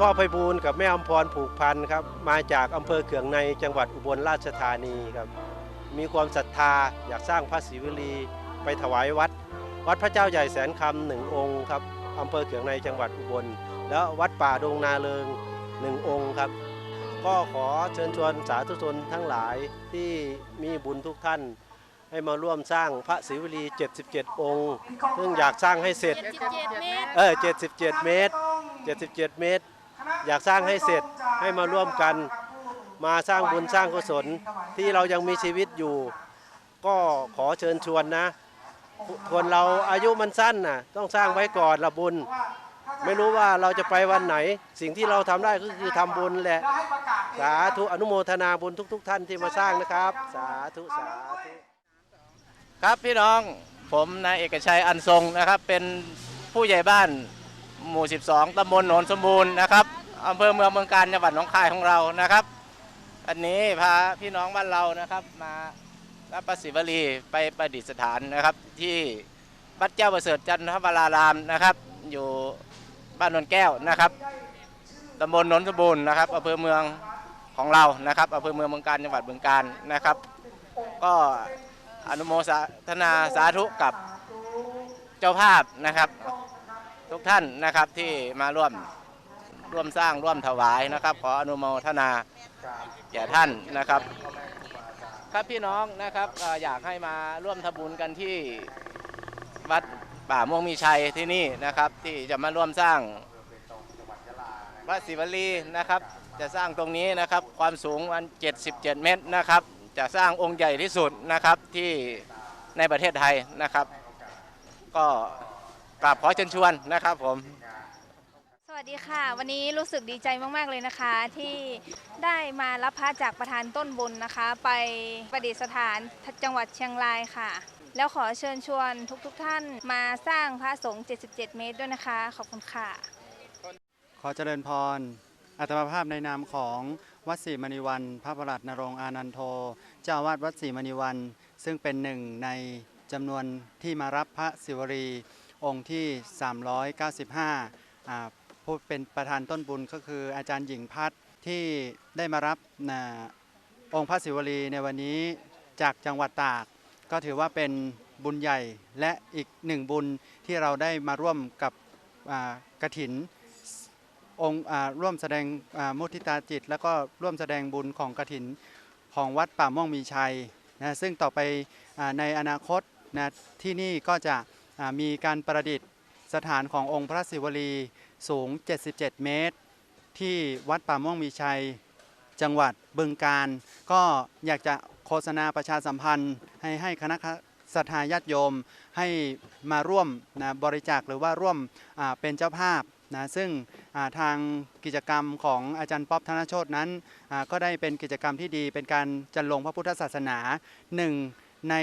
พ่อไพบูลย์กับแม่อมพรผูกพันครับมาจากอำเภอเขืองในจังหวัดอุบลราชธานีครับมีความศรัทธาอยากสร้างพระศิวลี ไปถวายวัด วัดพระเจ้าใหญ่แสนคำหนึ่งองค์ครับอำเภอเขืองในจังหวัดอุบล แล้ววัดป่าดงนาเลิงหนึ่งองค์ครับ ก็ขอเชิญชวนสาธุชนทั้งหลายที่มีบุญทุกท่าน ให้มาร่วมสร้างพระศิวลี 77 องค์ ซึ่งอยากสร้างให้เสร็จ77เมตรเออ77 เมตร 77 เมตร อยากสร้างให้เสร็จให้มาร่วมกัน มาสร้างบุญสร้างกุศลที่เรายังมีชีวิตอยู่ ก็ขอเชิญชวนนะคนเราอายุมันสั้นน่ะต้องสร้างไว้ก่อนละบุญ ไม่รู้ว่าเราจะไปวันไหน สิ่งที่เราทำได้ก็คือทำบุญแหละ สาธุอนุโมทนาบุญทุก ๆ ท่านที่มาสร้างนะครับ สาธุสาธุครับพี่น้องผมนายเอกชัยอันทรงนะครับ เป็นผู้ใหญ่บ้าน หมู่ 12 ตำบลโหนนสมบูรณ์นะครับอำเภอเมืองเมืองการจังหวัดหนองคายของเรานะครับ อันนี้พาพี่น้องบ้านเรานะครับ มารับพระศิวลีไปประดิษฐานนะครับ ที่วัดเจ้าประเสริฐจันทวรารามนะครับ อยู่บ้านนนแก้วนะครับตำบลโหนนสมบูรณ์นะครับอำเภอเมืองของเรานะครับอำเภอเมืองเมืองการจังหวัดเมืองการนะครับ ก็อนุโมทนาสาธุกับเจ้าภาพนะครับ ทุกท่านนะครับที่มาร่วมร่วมสร้างร่วมถวายนะครับ ขออนุโมทนาแก่ท่านนะครับ ครับพี่น้องนะครับเอ่ออยากให้มาร่วมทำบุญกันที่วัดป่าม่วงมีชัยที่นี่นะครับ ที่จะมาร่วมสร้างพระศิวลีนะครับ จะสร้างตรงนี้นะครับความสูงมัน77 เมตรนะครับ จะสร้างองค์ใหญ่ที่สุดนะครับที่ในประเทศไทยนะครับ ก็ กราบขอเชิญชวนนะครับผม สวัสดีค่ะ วันนี้รู้สึกดีใจมาก ๆ เลยนะคะ ที่ได้มารับพระจากประธานต้นบุญนะคะ ไปประดิษฐานจังหวัดเชียงรายค่ะ แล้วขอเชิญชวนทุกๆทท่านมาสร้างพระสงฆ์ 77 เมตรด้วยนะคะ ขอบคุณค่ะ ขอเจริญพรอัตมาภาพในนามของวัดศรีมณีวัน พระประหลัดนรงค์อานันโท เจ้าอาวาดวัดศรีมณีวัน ซึ่งเป็นหนึ่งในจำนวนที่มารับพระศิวรี องค์ที่ 395ผู้เป็นประธานต้นบุญก็คืออาจารย์หญิงพัฒน์ที่ได้มารับนะองค์พระศิวลีในวันนี้จากจังหวัดตาก ก็ถือว่าเป็นบุญใหญ่และอีกหนึ่งบุญที่เราได้มาร่วมกับกระถินองค์ร่วมแสดงมุทิตาจิต แล้วก็ร่วมแสดงบุญของกฐินของวัดป่าม่วงมีชัยนะซึ่งต่อไปอในอนาคตนะที่นี่ก็จะ มีการประดิษฐ์สถานขององค์พระศิวลีสูง 77 เมตร ที่วัดป่าม่วงมีชัยจังหวัดบึงการ ก็อยากจะโฆษณาประชาสัมพันธ์ ให้ให้คณะสัทธาญาติโยมให้มาร่วมนะบริจาคหรือว่าร่วมเป็นเจ้าภาพนะซึ่งทางกิจกรรมของอาจารย์ป๊อบธนโชตนั้น ก็ได้เป็นกิจกรรมที่ดีเป็นการจันลงพระพุทธศาสนาหนึ่งใน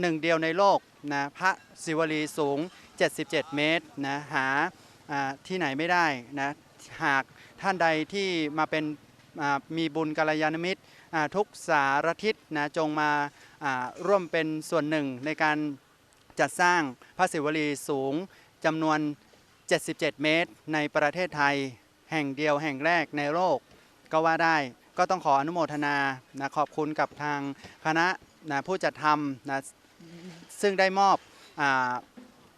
หนึ่งเดียวในโลกนะพระศิวลีสูง 77 เมตรนะหาที่ไหนไม่ได้นะหากท่านใดที่มาเป็นมีบุญกัลยาณมิตรทุกสารทิศนะจงมาอ่าร่วมเป็นส่วนหนึ่งในการจัดสร้างพระศิวลีสูงจำนวน 77 เมตร ในประเทศไทยแห่งเดียวแห่งแรกในโลก ก็ว่าได้ก็ต้องขออนุโมทนานะขอบคุณกับทางคณะนะผู้จัดทำนะ ซึ่งได้มอบอ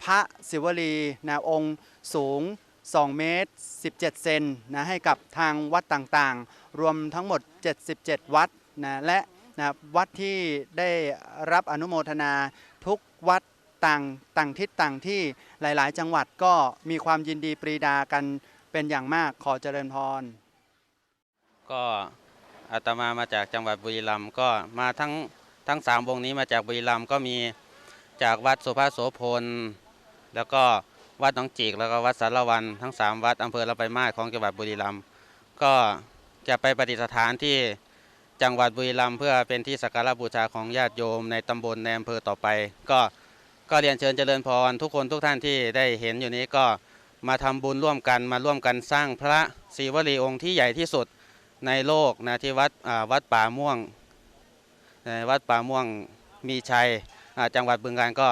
พระศิวลีนะองค์สูง 2 เมตร 17 เซนนะให้กับทางวัดต่างๆ รวมทั้งหมด 77 วัดนะและนะวัดที่ได้รับอนุโมทนาทุกวัดต่างต่างทิศต่างที่หลาย ๆ จังหวัดก็มีความยินดีปรีดากันเป็นอย่างมากขอเจริญพร ก็อาตมามาจากจังหวัดบุรีรัมย์ก็มาทั้งทั้งสามวงนี้มาจากบุรีรัมย์ก็มี จากวัดสุภาโสพล แล้วก็วัดหนองจิกแล้วก็วัดสารวันทั้งสามวัดอำเภอละไปมาศของจังหวัดบุรีรัมย์ก็จะไปประดิษฐานที่จังหวัดบุรีรัมย์เพื่อเป็นที่สักการะบูชาของญาติโยมในตำบลในอำเภอต่อไป ก็ก็เรียนเชิญเจริญพร ทุกคนทุกท่านที่ได้เห็นอยู่นี้ก็มาทำบุญร่วมกันมาร่วมกันสร้างพระศรีวลีองค์ที่ใหญ่ที่สุดในโลกนะที่วัดวัดป่าม่วงในวัดป่าม่วงมีชัย จังหวัดบึงกาฬก็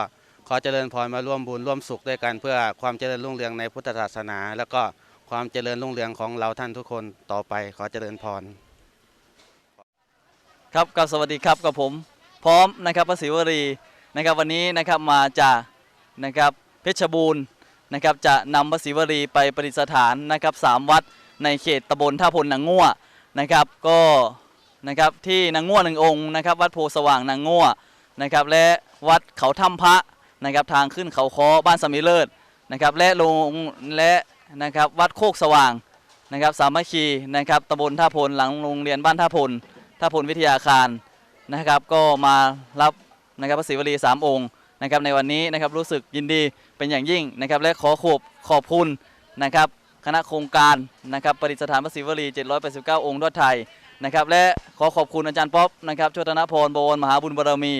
ขอเจริญพรมาร่วมบุญร่วมสุขด้วยกัน เพื่อความเจริญรุ่งเรืองในพุทธศาสนา แล้วก็ความเจริญรุ่งเรืองของเราท่านทุกคนต่อไปขอเจริญพร ครับกับสวัสดีครับกับผมพร้อมนะครับพระศิวรีนะครับวันนี้นะครับมาจากนะครับเพชรบูรณ์นะครับจะนำพระศิวรีไปประดิษฐานนะครับสามวัดในเขตตำบลท่าพลนางง่วนะครับก็นะครับที่นางง่วหนึ่งองค์นะครับวัดโพสว่างนางง่ว นะครับและวัดเขาถ้ำพระนะครับทางขึ้นเขาคอบ้านสมิเลิศนะครับและโรงและนะครับวัดโคกสว่างนะครับสามัคคีนะครับตำบลท่าพลหลังโรงเรียนบ้านท่าพลท่าพลวิทยาคารนะครับก็มารับนะครับพระศิวลีสามองค์นะครับในวันนี้นะครับรู้สึกยินดีเป็นอย่างยิ่งนะครับและขอขอบขอบคุณนะครับคณะโครงการนะครับประดิษฐานพระศิวลี 789 องค์ทั่วไทยนะครับและขอขอบคุณอาจารย์ป๊อปนะครับโชตนพรบวรมหาบุญบารมี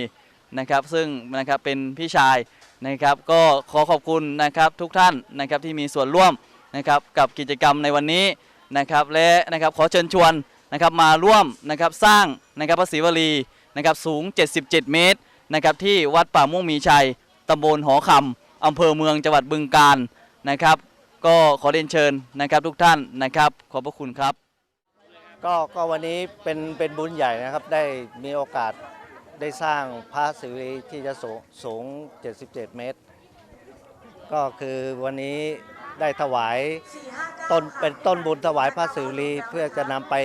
นะครับซึ่งนะครับเป็นพี่ชายนะครับก็ขอขอบคุณนะครับทุกท่านนะครับที่มีส่วนร่วมนะครับกับกิจกรรมในวันนี้นะครับและนะครับขอเชิญชวนนะครับมาร่วมนะครับสร้างนะครับพระศิวลีนะครับสูง 77 เมตรนะครับที่วัดป่าม่วงมีชัยตำบลหอคำอำเภอเมืองจังหวัดบึงกาฬนะครับ ก็ขอเรียนเชิญนะครับทุกท่านนะครับขอบพระคุณครับ ก็ก็วันนี้เป็นเป็นบุญใหญ่นะครับได้มีโอกาส ได้สร้างพระศิวลีที่จะสูงสูง 77 เมตร ก็คือวันนี้ได้ถวายต้นเป็นต้นบุญถวายพระศิวลีเพื่อจะนำไป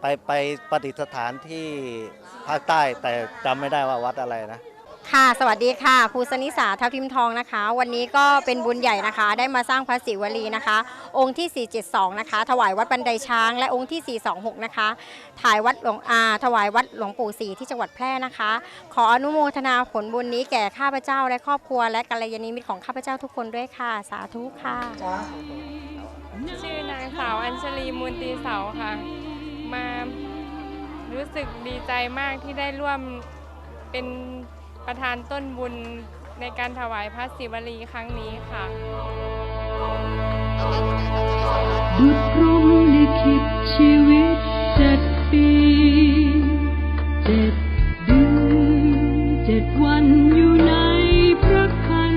ไปไปปฏิสถานที่ภาคใต้แต่จำไม่ได้ว่าวัดอะไรนะ ค่ะสวัสดีค่ะครูสนิสาทับทิมทองนะคะ วันนี้ก็เป็นบุญใหญ่นะคะ ได้มาสร้างพระศิวลีนะคะ องค์ที่ 472 นะคะ ถวายวัดบันไดช้าง และองค์ที่ 426 นะคะถ่ายวัดหลวงอาถวายวัดหลวงปู่ศรีที่จังหวัดแพร่นะคะ ขออนุโมทนาผลบุญนี้แก่ข้าพเจ้าและครอบครัว และกัลยาณมิตรของข้าพเจ้าทุกคนด้วยค่ะ สาธุค่ะชื่อนางสาวอัญชลีมูลตีเสาค่ะ มารู้สึกดีใจมากที่ได้ร่วมเป็น ประธานต้นบุญในการถวายพระศิวลีครั้งนี้ค่ะดุจพรหมลิขิตชีวิตเจ็ดปีเจ็ดเดือนเจ็ดวันอยู่ในพระคัน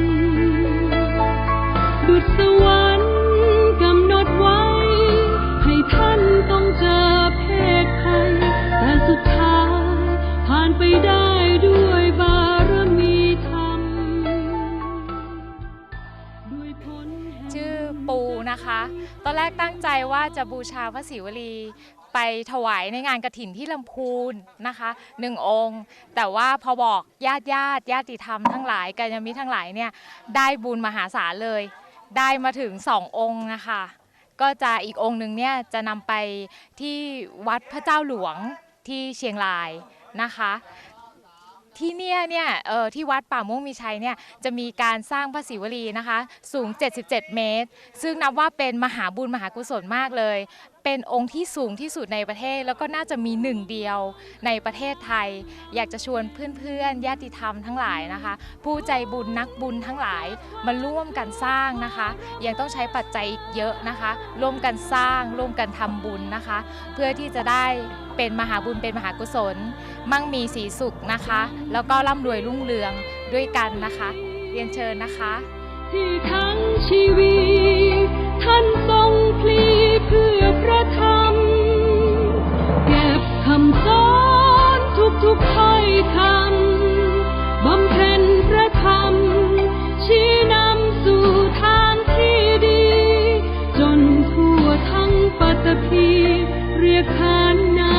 ดุจสวรรค์กำหนดไว้ ให้ท่านต้องเจอเพศภัยแต่สุดท้ายผ่านไปได้ นะคะ ตอนแรกตั้งใจว่าจะบูชาพระศิวลีไปถวายในงานกระถินที่ลำพูนนะคะหนึ่งองค์ แต่ว่าพอบอกญาติญาติญาติธรรมทั้งหลายกัลยมิตรทั้งหลายเนี่ยได้บุญมหาศาลเลย ได้มาถึงสององค์นะคะ ก็จะอีกองค์หนึ่งเนี่ยจะนำไปที่วัดพระเจ้าหลวงที่เชียงรายนะคะ ที่เนี่ยเนี่ยเออที่วัดป่าม่วงมีชัยเนี่ยจะมีการสร้างพระศิวลีนะคะ สูง 77 เมตร ซึ่งนับว่าเป็นมหาบุญมหากุศลมากเลย เป็นองค์ที่สูงที่สุดในประเทศ แล้วก็น่าจะมีหนึ่งเดียวในประเทศไทย อยากจะชวนเพื่อนๆญาติธรรมทั้งหลายนะคะ ผู้ใจบุญนักบุญทั้งหลายมาร่วมกันสร้างนะคะ ยังต้องใช้ปัจจัยอีกเยอะนะคะ ร่วมกันสร้างร่วมกันทำบุญนะคะ เพื่อที่จะได้เป็นมหาบุญเป็นมหากุศล มั่งมีสีสุขนะคะ แล้วก็ร่ำรวยรุ่งเรืองด้วยกันนะคะ เรียนเชิญนะคะ ที่ทั้งชีวิตท่าน เพื่อพระธรรม เก็บคำสอนทุกทุกๆถ้อยคำบำเพ็ญพระธรรม ชี้นำสู่ทางที่ดี จนทั่วทั้งปัตตภีเรียกขานนา